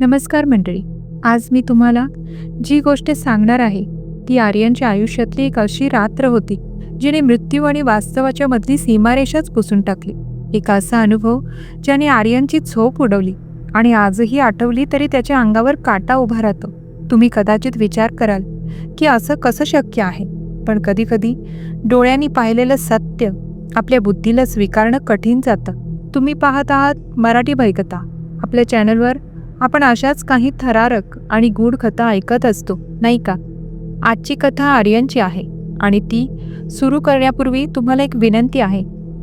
नमस्कार मंडळी आज मी तुम्हाला जी गोष्ट सांगणार आहे ती आर्यनच्या आयुष्यातली एक अशी रात्र होती जिने मृत्यू आणि वास्तवाच्या मधली सीमारेषाच पुसून टाकली. एक असा अनुभव ज्याने आर्यनची झोप उडवली आणि आजही आठवली तरी त्याच्या अंगावर काटा उभा राहतो. तुम्ही कदाचित विचार कराल की असं कसं शक्य आहे पण कधीकधी डोळ्यांनी पाहिलेलं सत्य आपल्या बुद्धीला स्वीकारणं कठीण जातं. तुम्ही पाहत आहात मराठी भयकथा. आपल्या चॅनलवर आपण अशाच काही थरारक आणि गूढ कथा ऐकत असतो नाही का? आजची कथा आर्यनची आहे आणि ती सुरू करण्यापूर्वी तुम्हाला एक विनंती आहे.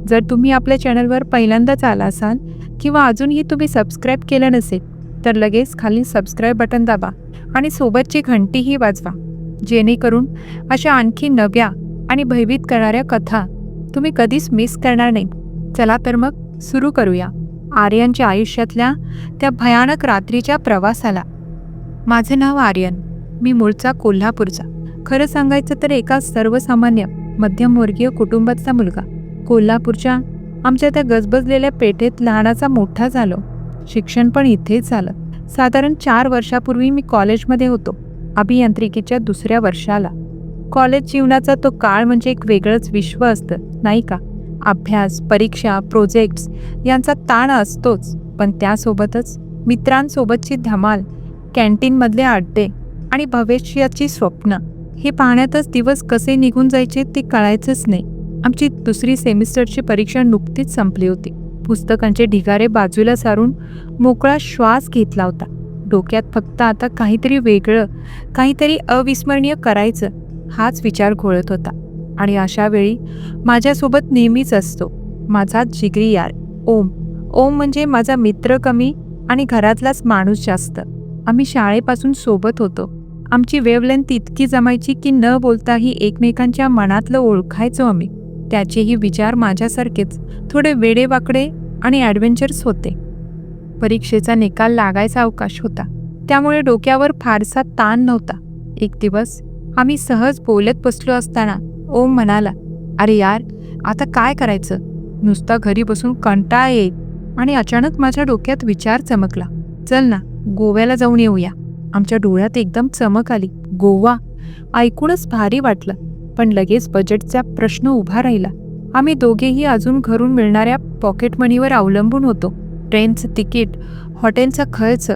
जर तुम्ही आपल्या चॅनलवर पहिल्यांदाच आला असाल किंवा अजूनही तुम्ही सबस्क्राईब केलं नसेल तर लगेच खाली सबस्क्राईब बटन दाबा आणि सोबतची घंटीही वाजवा. जेणेकरून अशा आणखी नव्या आणि भयभीत करणाऱ्या कथा तुम्ही कधीच मिस करणार नाही. चला तर मग सुरू करूया. आर्यनच्या आयुष्यातल्या त्या भयानक रात्रीच्या प्रवासाला. माझं नाव आर्यन. मी मूळचा कोल्हापूरचा. खरं सांगायचं तर एका सर्वसामान्य मध्यमवर्गीय कुटुंबातला मुलगा. कोल्हापूरच्या आमच्या त्या गजबजलेल्या पेठेत लहानाचा मोठा झालो. शिक्षण पण इथेच झालं. साधारण चार वर्षापूर्वी मी कॉलेजमध्ये होतो अभियांत्रिकीच्या दुसऱ्या वर्षाला. कॉलेज जीवनाचा तो काळ म्हणजे एक वेगळंच विश्व असतं नाही का? अभ्यास परीक्षा प्रोजेक्ट्स यांचा ताण असतोच. पण त्यासोबतच मित्रांसोबतची धमाल कॅन्टीनमधले अड्डे आणि भविष्याची स्वप्न हे पाहण्यातच दिवस कसे निघून जायचे ते कळायचंच नाही. आमची दुसरी सेमिस्टरची परीक्षा नुकतीच संपली होती. पुस्तकांचे ढिगारे बाजूला सारून मोकळा श्वास घेतला होता. डोक्यात फक्त आता काहीतरी वेगळं काहीतरी अविस्मरणीय करायचं हाच विचार घोळत होता. आणि अशा वेळी माझ्यासोबत नेहमीच असतो. माझा जिगरी यार ओम. ओम म्हणजे माझा मित्र कमी आणि घरातलाच माणूस जास्त. आम्ही शाळेपासून सोबत होतो. आमची वेवलेंथ इतकी जमायची की न बोलताही एकमेकांच्या मनातलं ओळखायचो आम्ही. त्याचेही विचार माझ्यासारखेच थोडे वेडेवाकडे आणि ॲडव्हेंचर्स होते. परीक्षेचा निकाल लागायचा अवकाश होता. त्यामुळे डोक्यावर फारसा ताण नव्हता. एक दिवस आम्ही सहज बोलत बसलो असताना ओम म्हणाला अरे यार आता काय करायचं? नुसता घरी बसून कंटाळा येईल. आणि अचानक माझ्या डोक्यात विचार चमकला. चल ना गोव्याला जाऊन येऊया. आमच्या डोळ्यात एकदम चमक आली. गोवा? ऐकूनच भारी वाटलं पण लगेच बजेटचा प्रश्न उभा राहिला. आम्ही दोघेही अजून घरून मिळणाऱ्या पॉकेट मनीवर अवलंबून होतो. ट्रेनचं तिकीट हॉटेलचा खर्च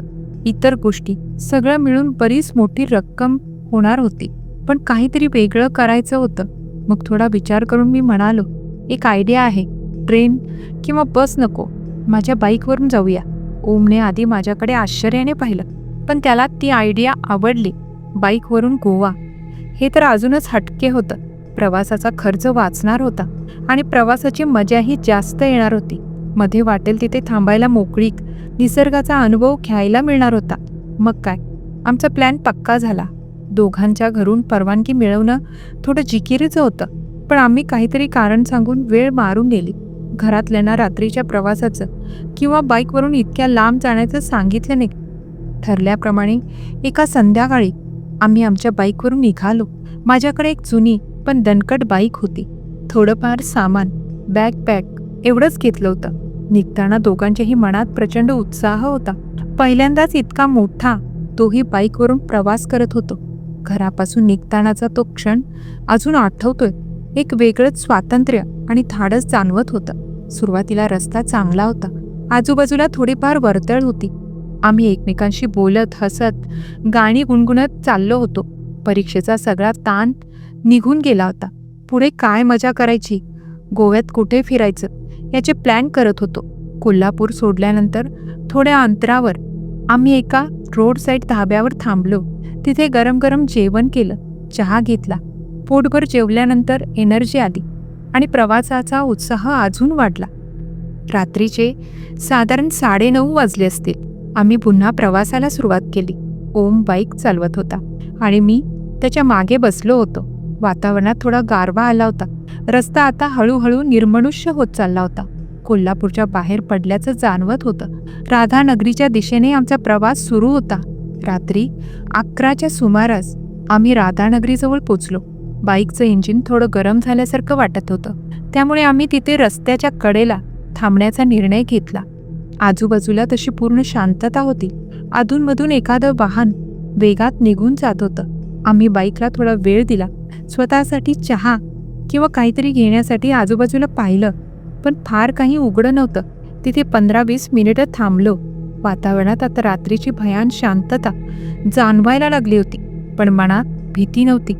इतर गोष्टी सगळं मिळून बरीच मोठी रक्कम होणार होती. पण काहीतरी वेगळं करायचं होतं. मग थोडा विचार करून मी म्हणालो एक आयडिया आहे. ट्रेन किंवा बस नको. माझ्या बाईकवरून जाऊया. ओमने आधी माझ्याकडे आश्चर्याने पाहिलं पण त्याला ती आयडिया आवडली. बाईकवरून गोवा. हे तर अजूनच हटके होतं. प्रवासाचा खर्च वाचणार होता आणि प्रवासाची मजाही जास्त येणार होती. मध्ये वाटेल तिथे थांबायला मोकळीक निसर्गाचा अनुभव घ्यायला मिळणार होता. मग काय? आमचा प्लॅन पक्का झाला. दोघांच्या घरून परवानगी मिळवणं थोडं जिकिरीचं होतं. पण आम्ही काहीतरी कारण सांगून वेळ मारून नेली. घरातल्यांना रात्रीच्या प्रवासाचं किंवा बाईकवरून इतक्या लांब जाण्याचं सांगितलं नाही. ठरल्याप्रमाणे एका संध्याकाळी आम्ही आमच्या बाईकवरून निघालो. माझ्याकडे एक जुनी पण दणकट बाईक होती. थोडंफार सामान बॅकपॅक एवढंच घेतलं होतं. निघताना दोघांच्याही मनात प्रचंड उत्साह होता. पहिल्यांदाच इतका मोठा तोही बाईकवरून प्रवास करत होतो. घरापासून निघतानाचा तो क्षण अजून आठवतोय. एक वेगळंच स्वातंत्र्य आणि धाडस जाणवत होतं. सुरुवातीला रस्ता चांगला होता. आजूबाजूला थोडीफार वर्तळ होती. आम्ही एकमेकांशी बोलत हसत गाणी गुणगुणत चाललो होतो. परीक्षेचा सगळा ताण निघून गेला होता. पुढे काय मजा करायची? गोव्यात कुठे फिरायचं? याचे प्लॅन करत होतो. कोल्हापूर सोडल्यानंतर थोड्या अंतरावर आम्ही एका रोड साईड धाब्यावर थांबलो. तिथे गरम गरम जेवण केलं चहा घेतला. पोटभर जेवल्यानंतर एनर्जी आली आणि प्रवासाचा उत्साह अजून वाढला. रात्रीचे साधारण साडेनऊ वाजले असतील आम्ही पुन्हा प्रवासाला सुरुवात केली. ओम बाईक चालवत होता आणि मी त्याच्यामागे बसलो होतो. वातावरणात थोडा गारवा आला होता. रस्ता आता हळूहळू निर्मनुष्य होत चालला होता. कोल्हापूरच्या बाहेर पडल्याचं जाणवत होतं. राधानगरीच्या दिशेने आमचा प्रवास सुरू होता. रात्री अकराच्या सुमारास आम्ही राधानगरीजवळ पोचलो. बाईकचं इंजिन थोडं गरम झाल्यासारखं वाटत होतं. त्यामुळे आम्ही तिथे रस्त्याच्या कडेला थांबण्याचा निर्णय घेतला. आजूबाजूला तशी पूर्ण शांतता होती. अधूनमधून एखादं वाहन वेगात निघून जात होतं. आम्ही बाईकला थोडा वेळ दिला. स्वतःसाठी चहा किंवा काहीतरी घेण्यासाठी आजूबाजूला पाहिलं. पण फार काही उघडं नव्हतं. तिथे पंधरा वीस मिनिटं थांबलो. वातावरणात आता रात्रीची भयान शांतता जाणवायला लागली होती पण मनात भीती नव्हती.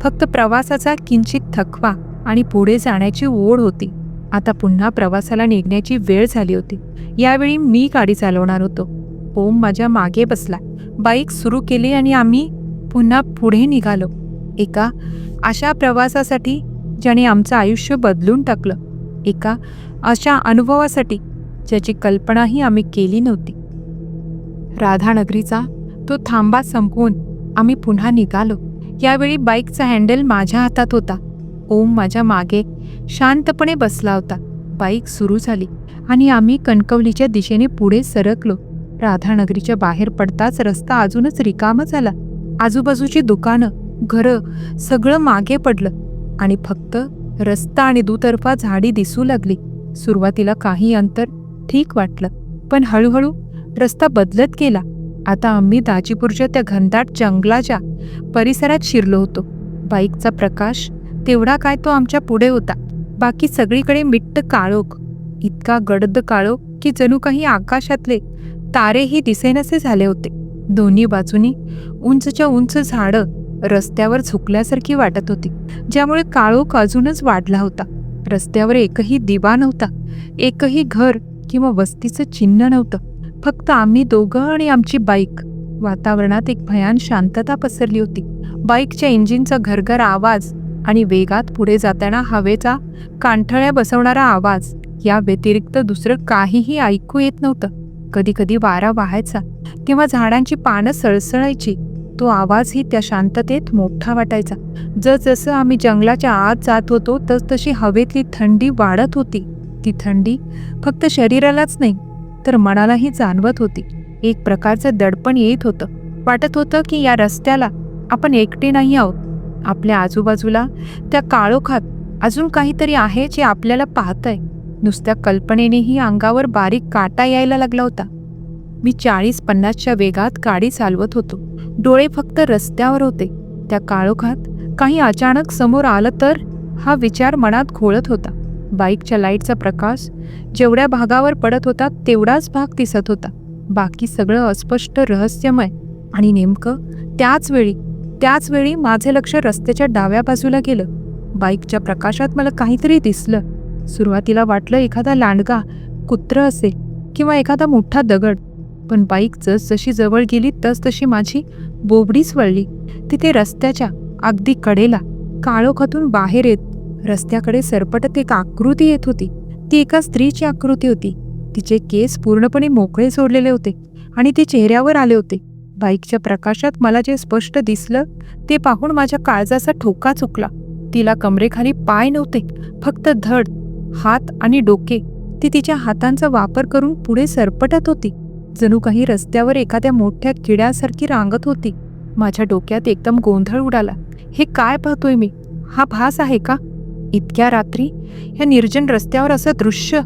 फक्त प्रवासाचा किंचित थकवा आणि पुढे जाण्याची ओढ होती. आता पुन्हा प्रवासाला निघण्याची वेळ झाली होती. यावेळी मी गाडी चालवणार होतो. ओम माझ्या मागे बसला. बाईक सुरू केली आणि आम्ही पुन्हा पुढे निघालो. एका अशा प्रवासासाठी ज्याने आमचं आयुष्य बदलून टाकलं. एका अशा अनुभवासाठी ज्याची कल्पनाही आम्ही केली नव्हती. राधानगरीचा तो थांबा संपवून आम्ही पुन्हा निघालो. यावेळी बाईकचा हँडल माझ्या हातात होता. ओम माझ्या मागे शांतपणे बसला होता. बाईक सुरू झाली आणि आम्ही कणकवलीच्या दिशेने पुढे सरकलो. राधानगरीच्या बाहेर पडताच रस्ता अजूनच रिकामा झाला. आजूबाजूची दुकानं घरं सगळं मागे पडलं आणि फक्त रस्ता आणि दुतर्फा झाडी दिसू लागली. सुरुवातीला काही अंतर ठीक वाटलं पण हळूहळू रस्ता बदलत गेला. आता आम्ही दाजीपूरच्या त्या घनदाट जंगलाच्या परिसरात शिरलो होतो. बाईकचा प्रकाश तेवढा काय तो आमच्या पुढे होता. बाकी सगळीकडे मिट्ट काळोख. इतका गडद काळोख की जणू काही आकाशातले तारेही दिसेनसे झाले होते. दोन्ही बाजूनी उंचच्या उंच झाडं रस्त्यावर झुकल्यासारखी वाटत होती ज्यामुळे काळोख अजूनच वाढला होता. रस्त्यावर एकही दिवा नव्हता एकही घर किंवा वस्तीचं चिन्ह नव्हतं. फक्त आम्ही दोघं आणि आमची बाईक. वातावरणात एक भयान शांतता पसरली होती. बाईकच्या इंजिनचा घरघर आवाज आणि वेगात पुढे जाताना हवेचा कांठळ्या बसवणारा आवाज या व्यतिरिक्त दुसरं काहीही ऐकू येत नव्हतं. कधी कधी वारा वाहायचा किंवा झाडांची पानं सळसळायची. तो आवाजही त्या शांततेत मोठा वाटायचा. जसजसं आम्ही जंगलाच्या आत जात होतो तसतशी हवेतली थंडी वाढत होती. ती थंडी फक्त शरीरालाच नाही तर मनालाही जाणवत होती. एक प्रकारचं दडपण येत होतं. वाटत होतं की या रस्त्याला आपण एकटे नाही आहोत. आपल्या आजूबाजूला त्या काळोखात अजून काहीतरी आहे जे आपल्याला पाहतंय. नुसत्या कल्पनेनेही अंगावर बारीक काटा यायला लागला होता. मी चाळीस पन्नासच्या वेगात गाडी चालवत होतो. डोळे फक्त रस्त्यावर होते. त्या काळोखात काही अचानक समोर आलं तर हा विचार मनात घोळत होता. बाईकच्या लाईटचा प्रकाश जेवढ्या भागावर पडत होता तेवढाच भाग दिसत होता. बाकी सगळं अस्पष्ट रहस्यमय आणि नेमकं त्याच वेळी त्याच वेळी माझे लक्ष रस्त्याच्या डाव्या बाजूला गेलं. बाईकच्या प्रकाशात मला काहीतरी दिसलं. सुरुवातीला वाटलं एखादा लांडगा कुत्र असेल किंवा एखादा मोठा दगड. पण बाईक जसजशी जवळ गेली तसतशी माझी बोबडीच वळली. तिथे रस्त्याच्या अगदी कडेला काळोखातून बाहेर येत रस्त्याकडे सरपटत एक आकृती येत होती. ती एका स्त्रीची आकृती होती. तिचे केस पूर्णपणे मोकळे सोडलेले होते आणि ते चेहऱ्यावर आले होते. बाईकच्या प्रकाशात मला जे स्पष्ट दिसलं ते पाहून माझ्या काळजाचा ठोका चुकला. तिला कमरेखाली पाय नव्हते फक्त धड हात आणि डोके. ती तिच्या हातांचा वापर करून पुढे सरपटत होती. जणू काही रस्त्यावर एखाद्या मोठ्या किड्यासारखी रांगत होती. माझ्या डोक्यात एकदम गोंधळ उडाला. हे काय पाहतोय मी? हा भास आहे का? इतक्या रात्री या निर्जन रस्त्यावर असं दृश्य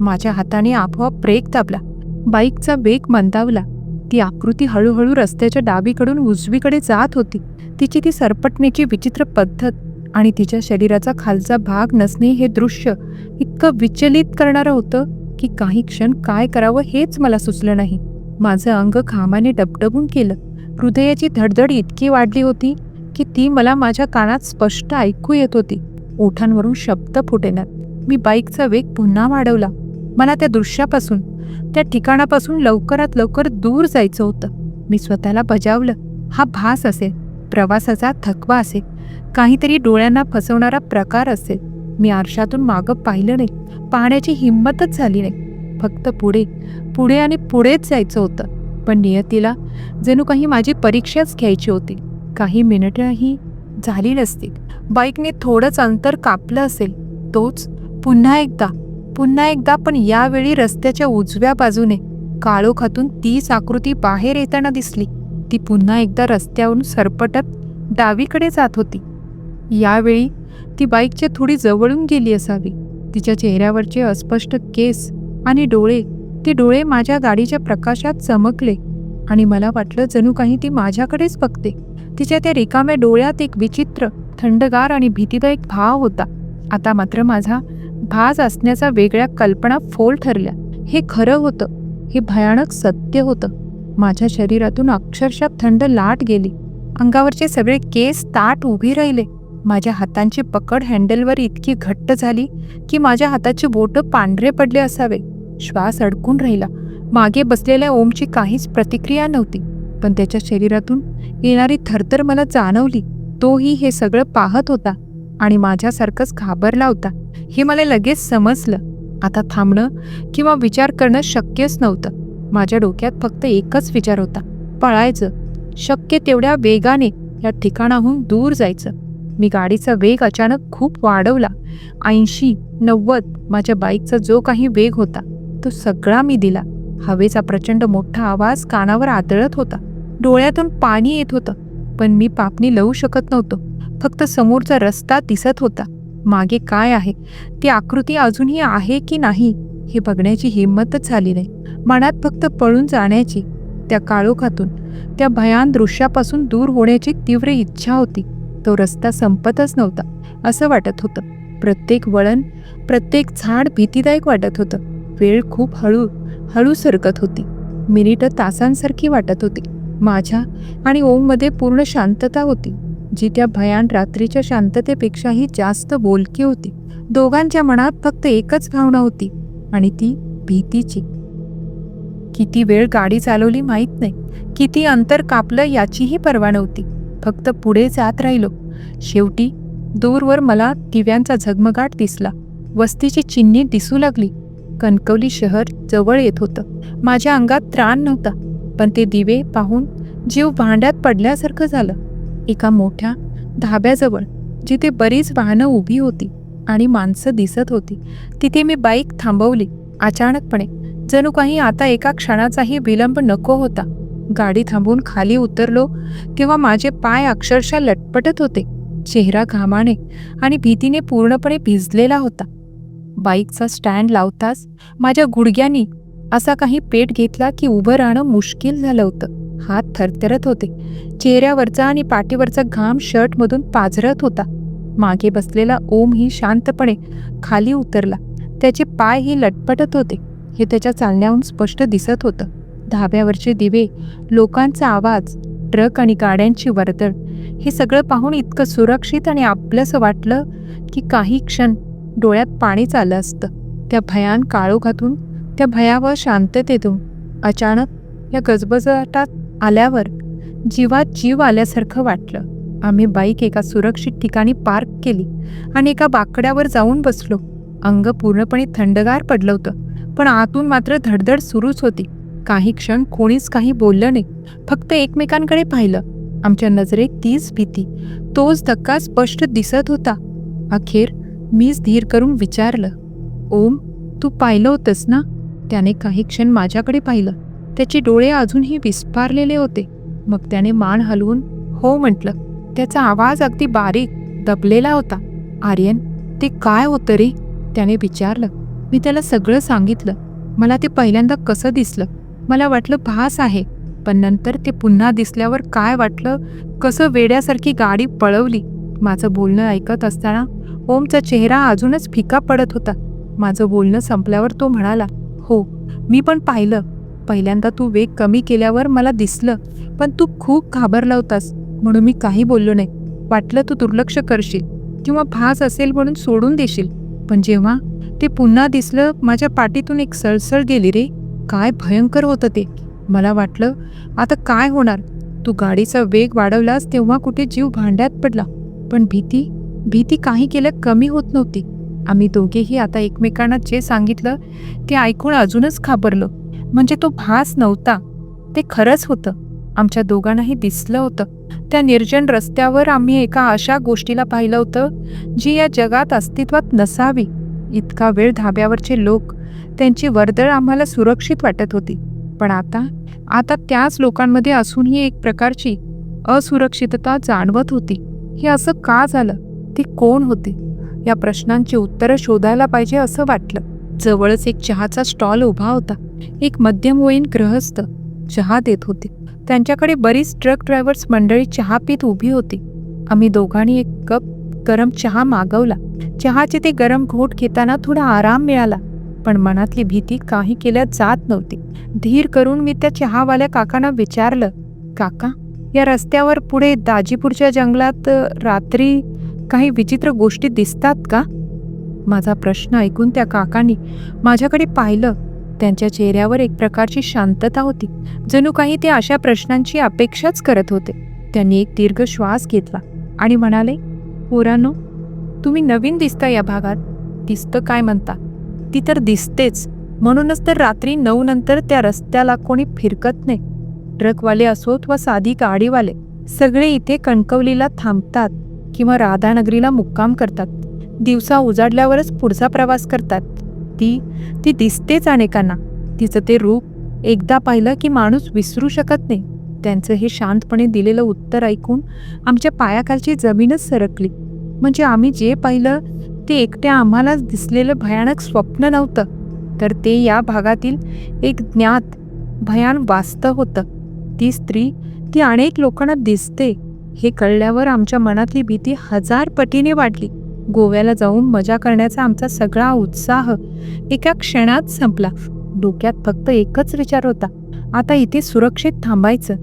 माझ्या हाताने आपोआप ब्रेक दाबला. बाईकचा वेग मंदावला. ती आकृती हळूहळू रस्त्याच्या डावीकडून उजवीकडे जात होती. तिची ती सरपटण्याची विचित्र पद्धत आणि तिच्या शरीराचा खालचा भाग नसणे हे दृश्य इतकं विचलित करणारं होतं की काही क्षण काय करावं हेच मला सुचलं नाही. माझं अंग घामाने डबडबून केलं. हृदयाची धडधड इतकी वाढली होती की ती मला माझ्या कानात स्पष्ट ऐकू येत होती. ओठांवरून शब्द फुटेनात. मी बाईकचा वेग पुन्हा वाढवला. मला त्या दृश्यापासून त्या ठिकाणापासून लवकरात लवकर दूर जायचं होतं. मी स्वतःला बजावलं. हा भास असेल प्रवासाचा थकवा असेल काहीतरी डोळ्यांना फसवणारा प्रकार असेल. मी आरशातून मागं पाहिलं नाही. पाहण्याची हिंमतच झाली नाही. फक्त पुढे पुढे आणि पुढेच जायचं होतं. पण नियतीला जणू काही माझी परीक्षाच घ्यायची होती. काही मिनिटंही झाली नसतील. बाईकने थोडंच अंतर कापलं असेल तोच पुन्हा एकदा पुन्हा एकदा पण यावेळी रस्त्याच्या उजव्या बाजूने काळोखातून तीच आकृती बाहेर येताना दिसली. ती पुन्हा एकदा रस्त्यावरून सरपटत डावीकडे जात होती. यावेळी ती बाईकच्या थोडी जवळून गेली असावी. तिच्या चेहऱ्यावरचे अस्पष्ट केस आणि डोळे ते डोळे माझ्या गाडीच्या प्रकाशात चमकले आणि मला वाटलं जणू काही ती माझ्याकडेच बघते. तिच्या त्या रिकाम्या डोळ्यात एक विचित्र थंडगार आणि भीतीदायक भाव होता. आता मात्र माझा भाज असण्याचा वेगळ्या कल्पना फोल ठरल्या. हे खरं होतं. हे भयानक सत्य होतं. माझ्या शरीरातून अक्षरशः थंड लाट गेली. अंगावरचे सगळे केस ताट उभी राहिले. माझ्या हातांची पकड हँडलवर इतकी घट्ट झाली की माझ्या हाताची बोटं पांढरे पडले असावे. श्वास अडकून राहिला. मागे बसलेल्या ओमची काहीच प्रतिक्रिया नव्हती. पण त्याच्या शरीरातून येणारी थरथर मला जाणवली. तोही हे सगळं पाहत होता आणि माझ्यासारखंच घाबरला होता. हे मला लगेच समजलं. आता थांबणं किंवा विचार करणं शक्यच नव्हतं. माझ्या डोक्यात फक्त एकच विचार होता. पळायचं. शक्य तेवढ्या वेगाने या ठिकाणाहून दूर जायचं. मी गाडीचा वेग अचानक खूप वाढवला. ऐंशी नव्वद माझ्या बाईकचा जो काही वेग होता तो सगळा मी दिला. हवेचा प्रचंड मोठा आवाज कानावर आदळत होता. डोळ्यातून पाणी येत होतं पण मी पापणी लावू शकत नव्हतो. फक्त समोरचा रस्ता दिसत होता. मागे काय आहे? ती आकृती अजूनही आहे की नाही? हे बघण्याची हिंमतच झाली नाही. मनात फक्त पळून जाण्याची त्या काळोखातून त्या भयान दृश्यापासून दूर होण्याची तीव्र इच्छा होती. तो रस्ता संपतच नव्हता असं वाटत होतं. प्रत्येक वळण प्रत्येक झाड भीतीदायक वाटत होतं. वेळ खूप हळू हळू सरकत होती. मिनिटं तासांसारखी वाटत होती. माझ्या आणि ओममध्ये पूर्ण शांतता होती जी त्या भयान रात्रीच्या शांततेपेक्षाही जास्त बोलकी होती. दोघांच्या मनात फक्त एकच भावना होती आणि ती भीतीची. किती वेळ गाडी चालवली माहीत नाही किती अंतर कापलं याचीही पर्वा नव्हती. फक्त पुढे जात राहिलो. शेवटी दूरवर मला दिव्यांचा झगमगाट दिसला. वस्तीची चिन्हे दिसू लागली. कणकवली शहर जवळ येत होतं. माझ्या अंगात त्राण नव्हता. पण ते दिवे पाहून जीव भांड्यात पडल्यासारखं झालं. एका मोठ्या धाब्याजवळ जिथे बरीच वाहनं उभी होती आणि माणसं दिसत होती तिथे मी बाईक थांबवली. अचानकपणे जणू काही आता एका क्षणाचाही विलंब नको होता. गाडी थांबून खाली उतरलो तेव्हा माझे पाय अक्षरशः लटपटत होते. चेहरा घामाने आणि भीतीने पूर्णपणे भिजलेला होता. बाईकचा स्टँड लावताच माझ्या गुडघ्यांनी असा काही पेट घेतला की उभं राहणं मुश्किल झालं होतं. हात थरथरत होते. चेहऱ्यावरचा आणि पाठीवरचा घाम शर्टमधून पाझरत होता. मागे बसलेला ओमही शांतपणे खाली उतरला. त्याचे पायही लटपटत होते. हे त्याच्या चालण्याहून स्पष्ट दिसत होतं. धाब्यावरचे दिवे लोकांचा आवाज ट्रक आणि गाड्यांची वर्दळ हे सगळं पाहून इतकं सुरक्षित आणि आपलंसं वाटलं की काही क्षण डोळ्यात पाणीच आलं असतं. त्या भयान काळोखातून त्या भयावह शांततेतून अचानक या गजबजाटात आल्यावर जीवात जीव आल्यासारखं वाटलं. आम्ही बाईक एका सुरक्षित ठिकाणी पार्क केली आणि एका बाकड्यावर जाऊन बसलो. अंग पूर्णपणे थंडगार पडलं होतं पण आतून मात्र धडधड सुरूच होती. काही क्षण कोणीच काही बोललं नाही फक्त एकमेकांकडे पाहिलं. आमच्या नजरेत तीच भीती तोच धक्का स्पष्ट दिसत होता. अखेर मीच धीर करून विचारलं ओम तू पाहिलं होतंस ना? त्याने काही क्षण माझ्याकडे पाहिलं. त्याचे डोळे अजूनही विस्फारलेले होते. मग त्याने मान हलवून हो म्हटलं. त्याचा आवाज अगदी बारीक दबलेला होता. आर्यन ते काय होतं रे? त्याने विचारलं. मी त्याला सगळं सांगितलं. मला ते पहिल्यांदा कसं दिसलं? मला वाटलं भास आहे. पण नंतर ते पुन्हा दिसल्यावर काय वाटलं? कसं वेड्यासारखी गाडी पळवली? माझं बोलणं ऐकत असताना ओमचा चेहरा अजूनच फिका पडत होता. माझं बोलणं संपल्यावर तो म्हणाला मी पण पाहिलं. पहिल्यांदा तू वेग कमी केल्यावर मला दिसलं पण तू खूप घाबरला होतास म्हणून मी काही बोललो नाही. वाटलं तू दुर्लक्ष करशील किंवा भास असेल म्हणून सोडून देशील. पण जेव्हा ते पुन्हा दिसलं माझ्या पाठीतून एक सळसळ गेली रे. काय भयंकर होतं ते. मला वाटलं आता काय होणार? तू गाडीचा वेग वाढवलास तेव्हा कुठे जीव भांड्यात पडला. पण भीती भीती काही केलं कमी होत नव्हती. आम्ही दोघेही आता एकमेकांना जे सांगितलं ते ऐकून अजूनच घाबरलो. म्हणजे तो भास नव्हता. ते खरंच होतं. आमच्या दोघांनाही दिसलं होतं. त्या निर्जन रस्त्यावर आम्ही एका अशा गोष्टीला पाहिलं होतं जी या जगात अस्तित्वात नसावी. इतका वेळ धाब्यावरचे लोक त्यांची वर्दळ आम्हाला सुरक्षित वाटत होती. पण आता आता त्याच लोकांमध्ये असूनही एक प्रकारची असुरक्षितता जाणवत होती. हे असं का झालं? ते कोण होते? या प्रश्नांची उत्तरं शोधायला पाहिजे असं वाटलं. जवळच एक चहाचा स्टॉल उभा होता. एक मध्यमवयीन ग्रहस्थ चहा देत होते. त्यांच्याकडे बरीच ट्रक ड्रायव्हर्स मंडळी चहा पीत उभी होती. आम्ही दोघांनी एक कप गरम चहा मागवला. चहाचे ते गरम घोट घेताना थोडा आराम मिळाला पण मनातली भीती काही केल्या जात नव्हती. धीर करून मी त्या चहावाल्या काकांना विचारलं काका या रस्त्यावर पुढे दाजीपूरच्या जंगलात रात्री काही विचित्र गोष्टी दिसतात का? माझा प्रश्न ऐकून त्या काकांनी माझ्याकडे पाहिलं. त्यांच्या चेहऱ्यावर एक प्रकारची शांतता होती. जणू काही ते अशा प्रश्नांची अपेक्षाच करत होते. त्यांनी एक दीर्घ श्वास घेतला आणि म्हणाले पोरांनो तुम्ही नवीन दिसता या भागात. दिसतं काय म्हणता? ती तर दिसतेच. म्हणूनच तर रात्री नऊ नंतर त्या रस्त्याला कोणी फिरकत नाही. ट्रकवाले असोत वा साधी गाडीवाले सगळे इथे कणकवलीला थांबतात. किंवा राधानगरीला मुक्काम करतात. दिवसा उजाडल्यावरच पुढचा प्रवास करतात. ती ती दिसतेच अनेकांना. तिचं ते रूप एकदा पाहिलं की माणूस विसरू शकत नाही. त्यांचं हे शांतपणे दिलेलं उत्तर ऐकून आमच्या पायाखालची जमीनच सरकली. म्हणजे आम्ही जे पाहिलं ते एकट्या आम्हालाच दिसलेलं भयानक स्वप्न नव्हतं. तर ते या भागातील एक ज्ञात भयान वास्तव होतं. ती स्त्री ती अनेक लोकांना दिसते. हे कळल्यावर आमच्या मनातली भीती हजार पटीने वाढली. गोव्याला जाऊन मजा करण्याचा आमचा सगळा उत्साह एका क्षणात संपला. डोक्यात फक्त एकच विचार होता. आता इथे सुरक्षित थांबायचं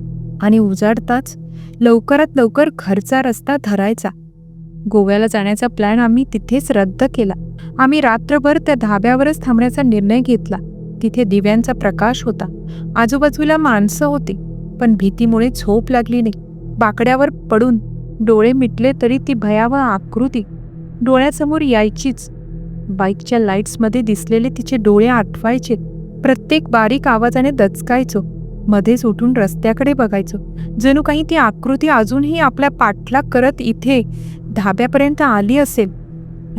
आणि उजाडताच लवकरात लवकर घरचा रस्ता धरायचा. गोव्याला जाण्याचा प्लॅन आम्ही तिथेच रद्द केला. आम्ही रात्रभर त्या धाब्यावरच थांबण्याचा निर्णय घेतला. तिथे दिव्यांचा प्रकाश होता. आजूबाजूला माणसं होती पण भीतीमुळे झोप लागली नाही. बाकड्यावर पडून डोळे मिटले तरी ती भयावह आकृती डोळ्यासमोर यायचीच. बाईकच्या लाईट्समध्ये दिसलेले तिचे डोळे आठवायचे. प्रत्येक बारीक आवाजाने दचकायचो. मध्येच उठून रस्त्याकडे बघायचो. जणू काही ती आकृती अजूनही आपल्या पाठलाग करत इथे धाब्यापर्यंत आली असेल.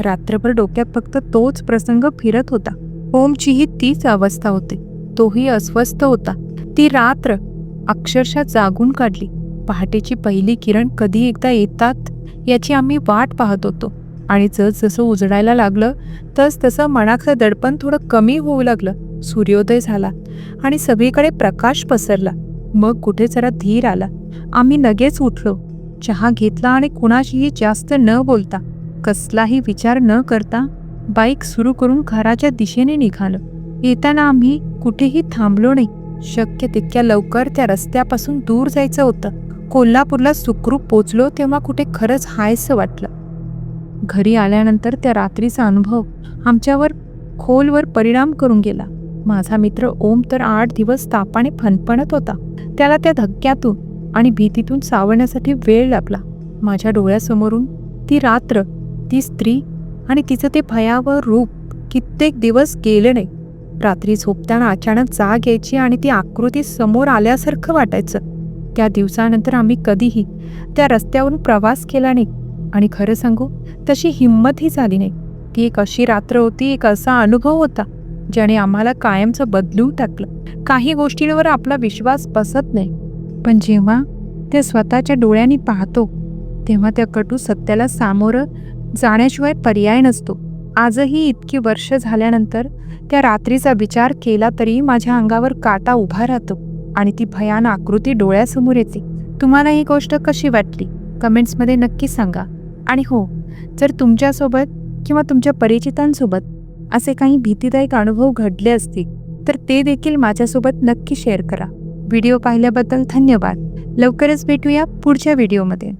रात्रभर डोक्यात फक्त तोच प्रसंग फिरत होता. ओमचीही तीच अवस्था होती. तोही अस्वस्थ होता. ती रात्र अक्षरशः जागून काढली. पहाटेची पहिली किरण कधी एकदा येतात याची आम्ही वाट पाहत होतो. आणि जसजसं उजडायला लागलं तस तसं मनाचं दडपण थोडं कमी होऊ लागलं. सूर्योदय झाला आणि सगळीकडे प्रकाश पसरला. मग कुठे जरा धीर आला. आम्ही लगेच उठलो. चहा घेतला आणि कुणाशीही जास्त न बोलता कसलाही विचार न करता बाईक सुरू करून घराच्या दिशेने निघालो. येताना आम्ही कुठेही थांबलो नाही. शक्य तितक्या लवकर त्या रस्त्यापासून दूर जायचं होतं. कोल्हापूरला सुखरूप पोचलो तेव्हा कुठे खरंच हायसं वाटलं. घरी आल्यानंतर त्या रात्रीचा अनुभव आमच्यावर खोलवर परिणाम करून गेला. माझा मित्र ओम तर आठ दिवस तापाने फणफणत होता. त्याला त्या धक्क्यातून आणि भीतीतून सावरण्यासाठी वेळ लागला माझ्या डोळ्यासमोरून ती रात्र ती स्त्री आणि तिचं ते भयावह रूप कित्येक दिवस गेले नाही. रात्री झोपताना अचानक जाग यायची आणि ती आकृती समोर आल्यासारखं वाटायचं. त्या दिवसानंतर आम्ही कधीही त्या रस्त्यावरून प्रवास केला नाही. आणि खरं सांगू तशी हिंमतही झाली नाही. ती एक अशी रात्र होती एक असा अनुभव होता ज्याने आम्हाला कायमचं बदलू टाकलं. काही गोष्टींवर आपला विश्वास बसत नाही. पण जेव्हा ते स्वतःच्या डोळ्यांनी पाहतो तेव्हा त्या कटू सत्याला सामोरं जाण्याशिवाय पर्याय नसतो. आजही इतकी वर्ष झाल्यानंतर त्या रात्रीचा विचार केला तरी माझ्या अंगावर काटा उभा राहतो आणि ती भयान आकृती डोळ्यासमोर येते. तुम्हाला ही गोष्ट कशी वाटली? कमेंट्समध्ये नक्की सांगा. आणि हो जर तुमच्यासोबत किंवा तुमच्या परिचितांसोबत असे काही भीतीदायक अनुभव घडले असतील तर ते देखील माझ्यासोबत नक्की शेअर करा. व्हिडिओ पाहिल्याबद्दल धन्यवाद. लवकरच भेटूया पुढच्या व्हिडिओमध्ये.